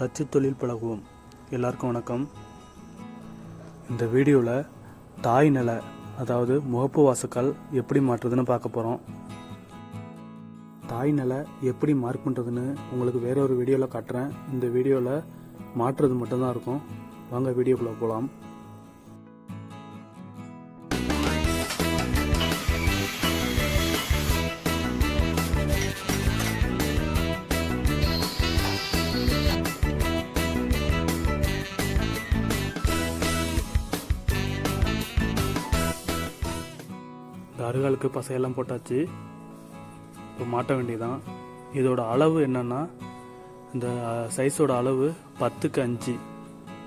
தச்சு தொழில் பழகுவோம். எல்லாருக்கும் வணக்கம். இந்த வீடியோவில் தாய் நிலை அதாவது முகப்பு வாசுக்கள் எப்படி மாற்றுறதுன்னு பார்க்க போகிறோம் தாய் நிலை எப்படி மார்க் பண்ணுறதுன்னு உங்களுக்கு வேற ஒரு வீடியோவில் காட்டுறேன். இந்த வீடியோவில் மாற்றுறது மட்டும்தான் இருக்கும். வாங்க வீடியோக்குள்ளே போகலாம் அருகாலுக்கு பசையெல்லாம் போட்டாச்சு. இப்போ மாட்ட வேண்டியதான் இதோட அளவு என்னென்னா இந்த சைஸோட அளவு பத்துக்கு அஞ்சு.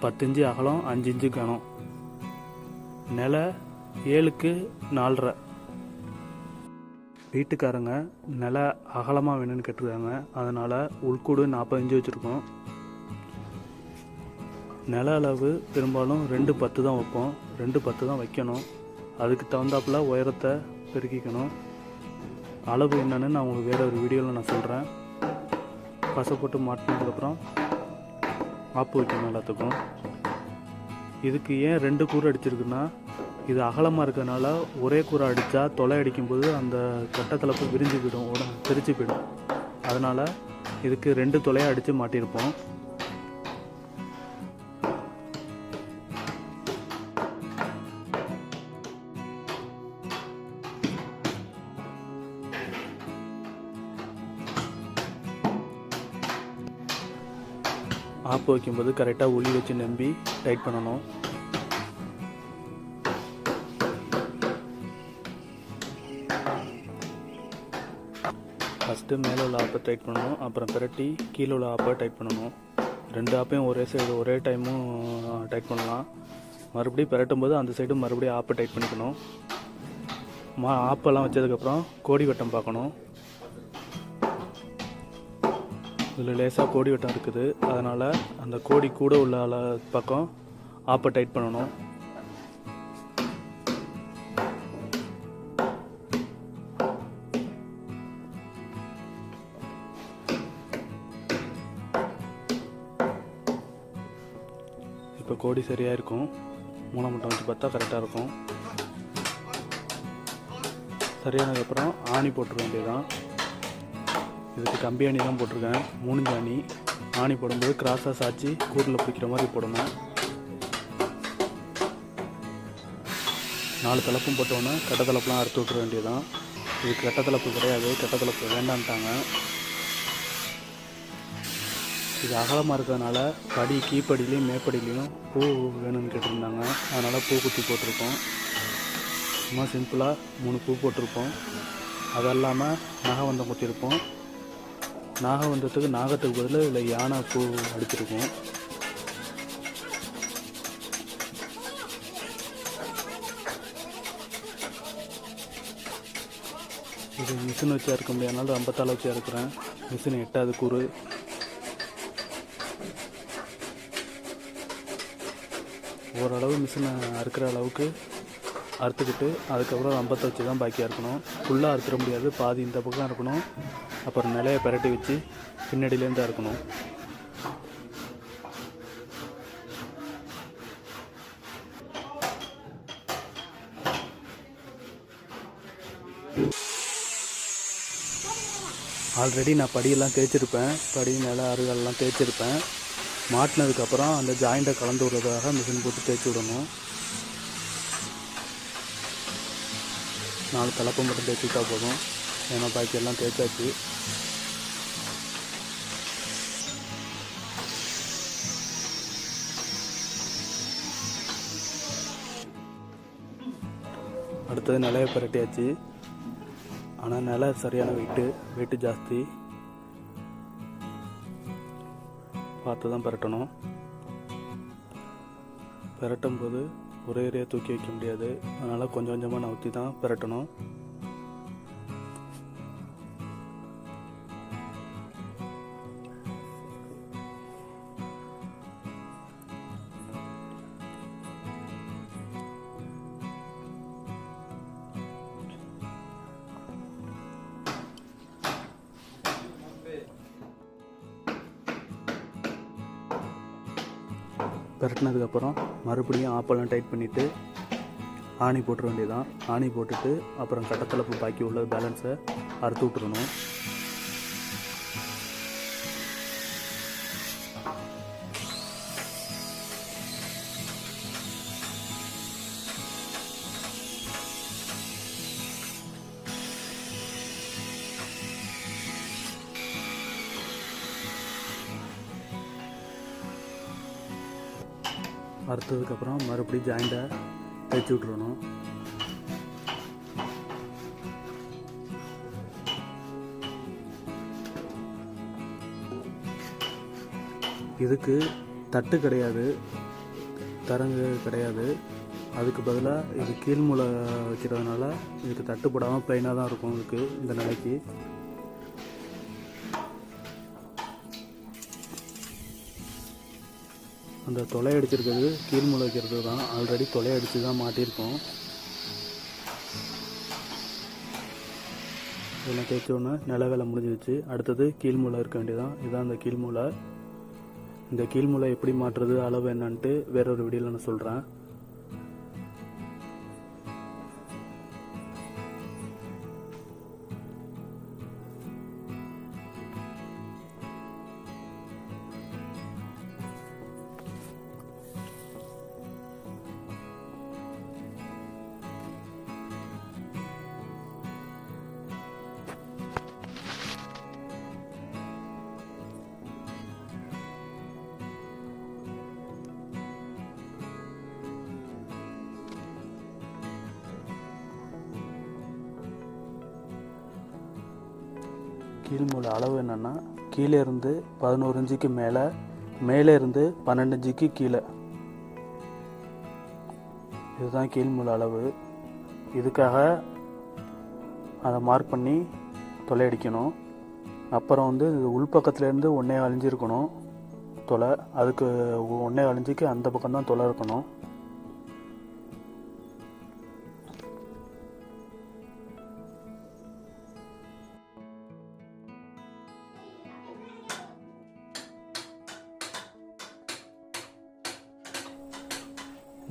பத்து இன்ச்சு அகலம் அஞ்சு இஞ்சு கனம் நிலை ஏழுக்கு நாலரை. வீட்டுக்காரங்க நில அகலமாக வேணும்னு கேட்டிருக்காங்க. அதனால் உள்கூடு நாற்பது இஞ்சு வச்சுருக்கோம். நில அளவு பெரும்பாலும் ரெண்டு பத்து தான் வைப்போம். ரெண்டு பத்து தான் வைக்கணும். அதுக்கு தகுந்தாப்புல உயரத்தை பெருக்கிக்கணும். அளவு என்னென்னு நான் உங்களுக்கு வேறு ஒரு வீடியோவில் நான் சொல்கிறேன் பசை போட்டு மாட்டினதுக்கப்புறம் ஆப்பு வைக்கணும் எல்லாத்துக்கும். இதுக்கு ஏன் ரெண்டு கூரை அடிச்சிருக்குன்னா இது அகலமாக இருக்கிறதுனால ஒரே கூரை அடித்தா தொலை அடிக்கும்போது அந்த கட்டத்தில் போய் விரிஞ்சு போயிடும் உடனே தெரிச்சு போயிடும். அதனால் இதுக்கு ரெண்டு தொலையை அடித்து மாட்டியிருப்போம். ஆப்பு வைக்கும்போது கரெக்டாக ஒளி வச்சு நம்பி டைட் பண்ணணும். ஃபஸ்ட்டு மேலே உள்ள ஆப்பை டைட் பண்ணணும். அப்புறம் பிரட்டி கீழே உள்ள ஆப்பை டைட் பண்ணணும். ரெண்டு ஆப்பையும் ஒரே சைடு ஒரே டைமும் டைட் பண்ணலாம். மறுபடியும் பிரட்டும் போது அந்த சைடும் மறுபடியும் ஆப்பை டைட் பண்ணிக்கணும். மா ஆப்பெல்லாம் வச்சதுக்கப்புறம் கோடி வட்டம் பார்க்கணும். இதில் லேசாக கோடி வட்டம் இருக்குது. அதனால் அந்த கோடி கூட உள்ள பக்கம் ஆப்பை டைட் பண்ணணும். இப்போ கோடி சரியாக இருக்கும். மூலமட்டம் வச்சு பார்த்தா கரெக்டாக இருக்கும். சரியானதுக்கப்புறம் ஆணி போட்டுற வேண்டியதுதான். இதுக்கு கம்பி அணி தான் போட்டிருக்கேன். மூணு அணி. ஆணி போடும்போது கிராஸாக சாய்ச்சி கூட்டில் பிடிக்கிற மாதிரி போடணும். நாலு தலைப்பும் போட்டோன்னே கட்ட தலைப்புலாம் அறுத்து விட்டுற வேண்டியதுதான். இது கட்ட தலைப்பு கிடையாது. கட்ட தலைப்பு வேண்டான்ட்டாங்க. இது அகலமாக இருக்கிறதுனால படி கீப்படிலையும் மேப்படிலையும் பூ வேணும்னு கேட்டிருந்தாங்க. அதனால் பூ குத்தி போட்டிருக்கோம். சும்மா சிம்பிளாக மூணு பூ போட்டிருப்போம். அது இல்லாமல் நகவந்தம் குத்திருப்போம் நாகவந்தத்துக்கு நாகத்துக்கு பதில் இதில் யானை பூ அடிச்சிருக்கோம். இது மிஷின் வச்சு அறுக்க முடியாதனால ரம்பத்தால் வச்சு அறுக்கிறேன் மிஷின் எட்டாவது கூறு. ஓரளவு மிஷினை அறுக்கிற அளவுக்கு அறுத்துக்கிட்டு அதுக்கப்புறம் ஐம்பத்தை வச்சு தான் பாக்கியாக இருக்கணும். ஃபுல்லாக அறுத்துட முடியாது. பாதி இந்த பக்கம் இருக்கணும் அப்புறம் நிலையை பரட்டி வச்சு பின்னாடியிலேருந்து அறுக்கணும் ஆல்ரெடி நான் படியெல்லாம் தேய்ச்சிருப்பேன். படி நில அருகெல்லாம் தேய்ச்சிருப்பேன். மாட்டினதுக்கப்புறம் அந்த ஜாயிண்ட்டை கலந்து விடுறதுக்காக மிஷின் போட்டு தேய்ச்சி விடணும். நாலு கலப்பை மட்டும் தேய்ச்சிட்டா போதும். ஏன்னா பாக்கி எல்லாம் தேய்ச்சாச்சு. அடுத்தது நிலையை புரட்டியாச்சு. ஆனால் நிலை சரியான வெயிட்டு வெயிட்டு ஜாஸ்தி. பார்த்து தான் பரட்டணும். பெரட்டும் போது ஒரே ஏரியா தூக்கி வைக்க முடியாது. அதனால் கொஞ்சம் கொஞ்சமாக நவுத்தி தான் பெரட்டணும். பிரட்டினதுக்கப்புறம் மறுபடியும் ஆப்பெல்லாம் டைட் பண்ணிவிட்டு ஆணி போட்டுற வேண்டியதான் ஆணி போட்டுட்டு அப்புறம் கட்டத்தில் பாக்கி உள்ள பேலன்ஸை அறுத்து விட்டுறணும். அறுத்ததுக்கப்புறம் மறுபடியும் ஜாயிண்ட்டை தைச்சி விட்றணும் இதுக்கு தட்டு கிடையாது தரங்கு கிடையாது. அதுக்கு பதிலாக இது கீழ்மூலை வைக்கிறதுனால இதுக்கு தட்டுப்படாமல் ப்ளைனாக தான் இருக்கும் இதுக்கு இந்த நிலைக்கு. அந்த தொலை அடிச்சிருக்கிறது கீழ்மூலை வைக்கிறது தான் ஆல்ரெடி தொலை அடித்து தான் மாட்டியிருக்கோம். இதெல்லாம் தேய்ச்சோன்னே நில வேலை முடிஞ்சிருச்சு. அடுத்தது கீழ்மூலை இருக்க வேண்டியதான் இதுதான் அந்த கீழ்மூலை இந்த கீழ்மூலை எப்படி மாற்றுறது அளவு என்னன்ட்டு வேறொரு வீடியோவில் நான் சொல்கிறேன் கீழ்மூல அளவு என்னென்னா கீழே இருந்து பதினோரு இன்ச்சுக்கு மேலே மேலே இருந்து பன்னெண்டு இன்ச்சுக்கு கீழே. இதுதான் கீழ்மூல அளவு. இதுக்காக அதை மார்க் பண்ணி தொலை அடிக்கணும். அப்புறம் வந்து இது உள்பக்கத்துலேருந்து ஒன்றே அழிஞ்சிருக்கணும் தொலை அதுக்கு ஒன்றே அழிஞ்சிக்கு அந்த பக்கம் தான் தொலை இருக்கணும்.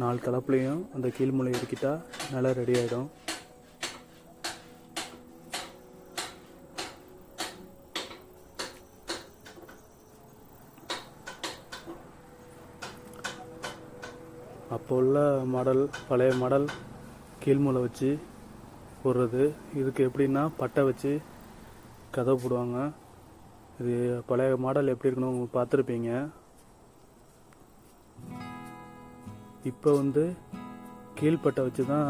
நாலு கலப்புலையும் அந்த கீழ்மூலை இறக்கிட்டா நல்லா ரெடி ஆகிடும் அப்போ உள்ள மாடல் பழைய மாடல் கீழ்மூலை வச்சு போடுறது. இதுக்கு எப்படின்னா பட்டை வச்சு கதவு போடுவாங்க. இது பழைய மாடல் எப்படி இருக்கணும் பார்த்துருப்பீங்க. இப்போ வந்து கீழ்பட்டை வச்சு தான்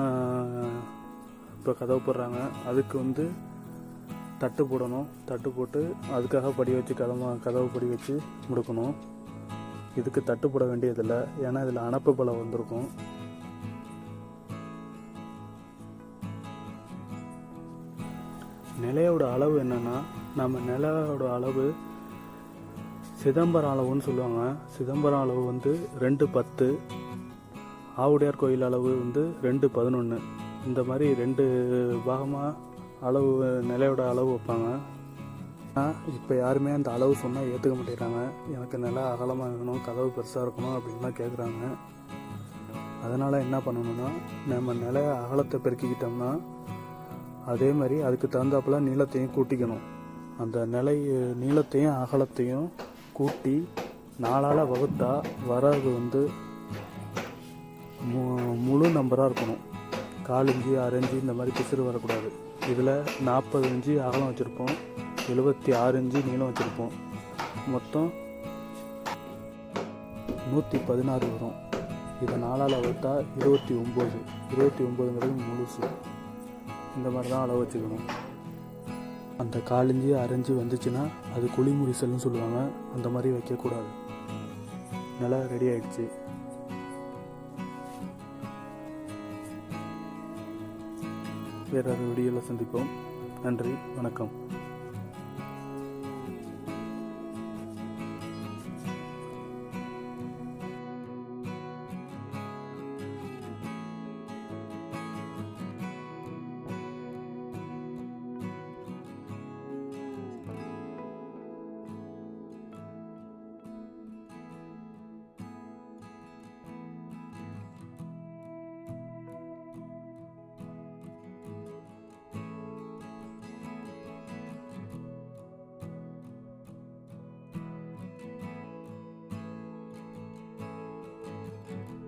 இப்போ கதவு போடுறாங்க. அதுக்கு வந்து தட்டு போடணும். தட்டு போட்டு அதுக்காக படி வச்சு கதவு கதவு படி வச்சு முடுக்கணும். இதுக்கு தட்டு போட வேண்டியதில்லை. ஏன்னா இதில் அனப்பு பலம் வந்திருக்கும். நிலையோட அளவு என்னென்னா நம்ம நிலையோட அளவு சிதம்பரம் அளவுன்னு சொல்லுவாங்க. சிதம்பரம் அளவு வந்து ரெண்டு பத்து ஆவுடையார் கோயில் அளவு வந்து ரெண்டு பதினொன்று இந்த மாதிரி ரெண்டு பாகமாக அளவு நிலையோட அளவு வைப்பாங்க. ஆனால் இப்போ யாருமே அந்த அளவு சொன்னால் ஏற்றுக்க மாட்டேங்கிறாங்க. எனக்கு நில அகலமாக வேணும் கதவு பெருசாக இருக்கணும் அப்படின்லாம் கேட்குறாங்க அதனால் என்ன பண்ணணும்னா நம்ம நில அகலத்தை பெருக்கிக்கிட்டோம்னா அதே மாதிரி அதுக்கு தகுந்தாப்புல நீளத்தையும் கூட்டிக்கணும். அந்த நிலை நீளத்தையும் அகலத்தையும் கூட்டி நாளால் வகுத்தா வராது வந்து மு- முழு நம்பராக இருக்கணும். கால் இஞ்சி இந்த மாதிரி பிசுறு வரக்கூடாது. இதில் நாற்பது இஞ்சி அகலம் வச்சுருப்போம். எழுபத்தி ஆறு இஞ்சி நீளம் வச்சுருப்போம். மொத்தம் நூற்றி பதினாறு வரும். இதை நாலால் வகுத்தா இருபத்தி ஒம்பது. இருபத்தி ஒம்பதுங்கிறது முழுசு. இந்த மாதிரி தான் அளவு வச்சுக்கணும். அந்த காலிஞ்சி அரைஞ்சி வந்துச்சுன்னா அது குழி முறிசல்னு சொல்லுவாங்க. அந்த மாதிரி வைக்கக்கூடாது. நல்லா ரெடி ஆயிடுச்சு. வேறொரு வீடியோவில் சந்திப்போம். நன்றி வணக்கம்.